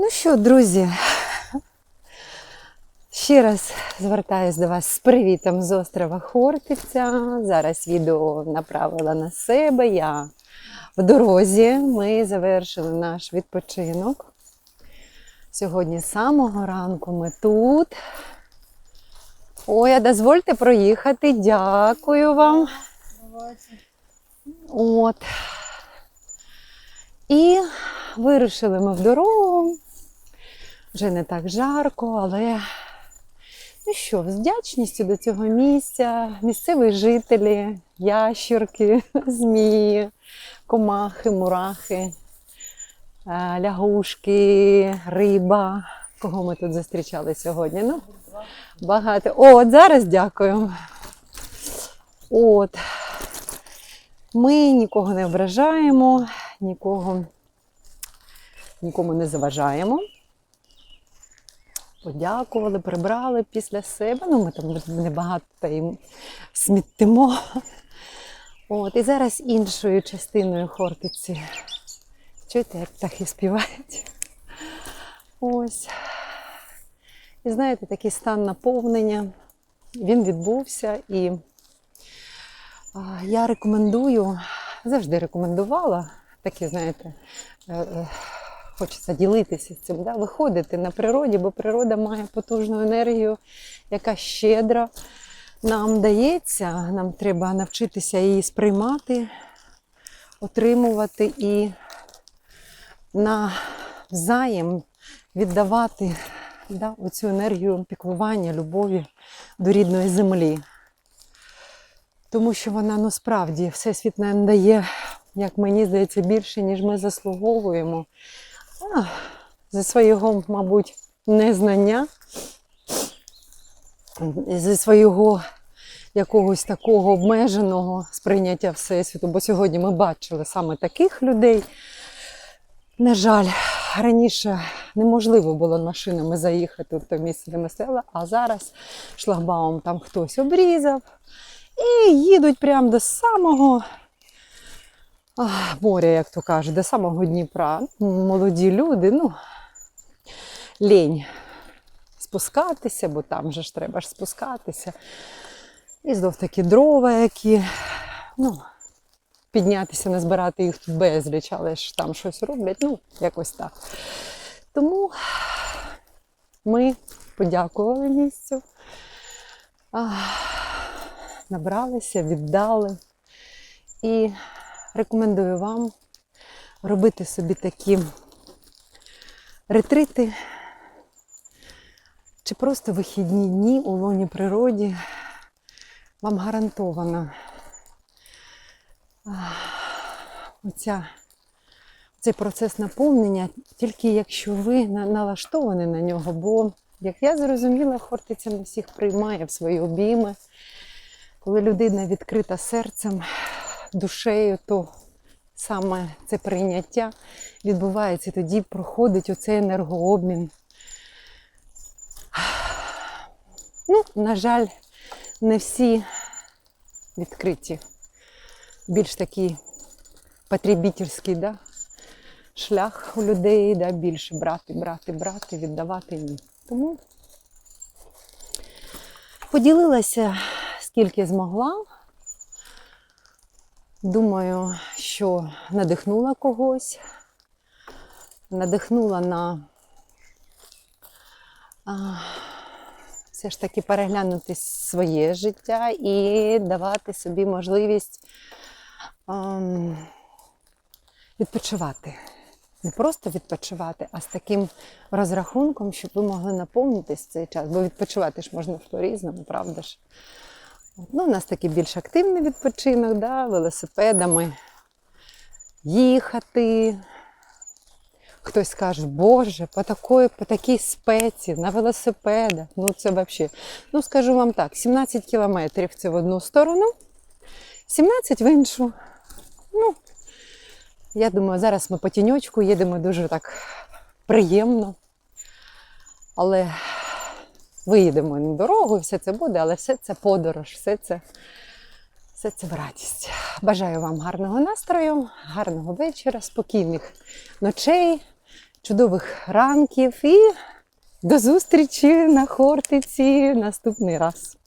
Ну що, друзі, ще раз звертаюсь до вас з привітом з острова Хортиця. Зараз відео направила на себе. Я в дорозі. Ми завершили наш відпочинок. Сьогодні з самого ранку ми тут. Ой, а дозвольте проїхати. Дякую вам. От. І вирушили ми в дорогу. Вже не так жарко, але ну що, з вдячністю до цього місця, місцеві жителі, ящірки, змії, комахи, мурахи, е, лягушки, риба. Кого ми тут зустрічали сьогодні? Ну, багато. О, от зараз дякую. От. Ми нікого не ображаємо, нікого, нікому не заважаємо. Подякували, прибрали після себе. Ну, ми там небагато та й сміттимо. От, і зараз іншою частиною Хортиці. Чуєте, як птахи співають? Ось. І знаєте, такий стан наповнення. Він відбувся і я рекомендую, завжди рекомендувала, такі, знаєте, е, е, хочеться ділитися цим, да? виходити на природі, бо природа має потужну енергію, яка щедро нам дається. Нам треба навчитися її сприймати, отримувати і навзаєм віддавати да, оцю енергію піклування, любові до рідної землі. Тому що вона ну всесвіт нам дає, як мені здається, більше, ніж ми заслуговуємо. За свого, мабуть, незнання, зі свого якогось такого обмеженого сприйняття Всесвіту. Бо сьогодні ми бачили саме таких людей. На жаль, раніше неможливо було машинами заїхати в те місце, де ми стояли, а зараз шлагбаум там хтось обрізав. І їдуть прямо до самого моря, як то кажуть, до самого Дніпра. Молоді люди, ну, лінь спускатися, бо там же ж треба ж спускатися. І знов таки дрова, які, ну, піднятися, не збирати їх тут безліч, але ж там щось роблять, ну, якось так. Тому ми подякували місцю. Набралися, віддали. І рекомендую вам робити собі такі ретрити чи просто вихідні дні у лоні природі. Вам гарантовано оця, цей процес наповнення, тільки якщо ви налаштовані на нього, бо, як я зрозуміла, Хортиця не всіх приймає в свої обійми. Коли людина відкрита серцем, душею, то саме це прийняття відбувається, тоді проходить оцей енергообмін. Ну, на жаль, не всі відкриті. Більш такий потребітельський да? шлях у людей, да? більше брати, брати, брати, віддавати ні. Тому поділилася скільки змогла. Думаю, що надихнула когось, надихнула на а, все ж таки переглянути своє життя і давати собі можливість а, відпочивати. Не просто відпочивати, а з таким розрахунком, щоб ви могли наповнитись цей час. Бо відпочивати ж можна по-різному, правда ж? Ну, У нас такий більш активний відпочинок, да, велосипедами їхати. Хтось скаже, боже, по такій, по такій спеці, на велосипедах. Ну, це взагалі. Ну, скажу вам так, 17 кілометрів це в одну сторону, 17 в іншу. Ну, я думаю, зараз ми по тіньочку їдемо дуже так приємно. Але виїдемо на дорогу, все це буде, але все це подорож, все це, все це в радість. Бажаю вам гарного настрою, гарного вечора, спокійних ночей, чудових ранків і до зустрічі на Хортиці наступний раз.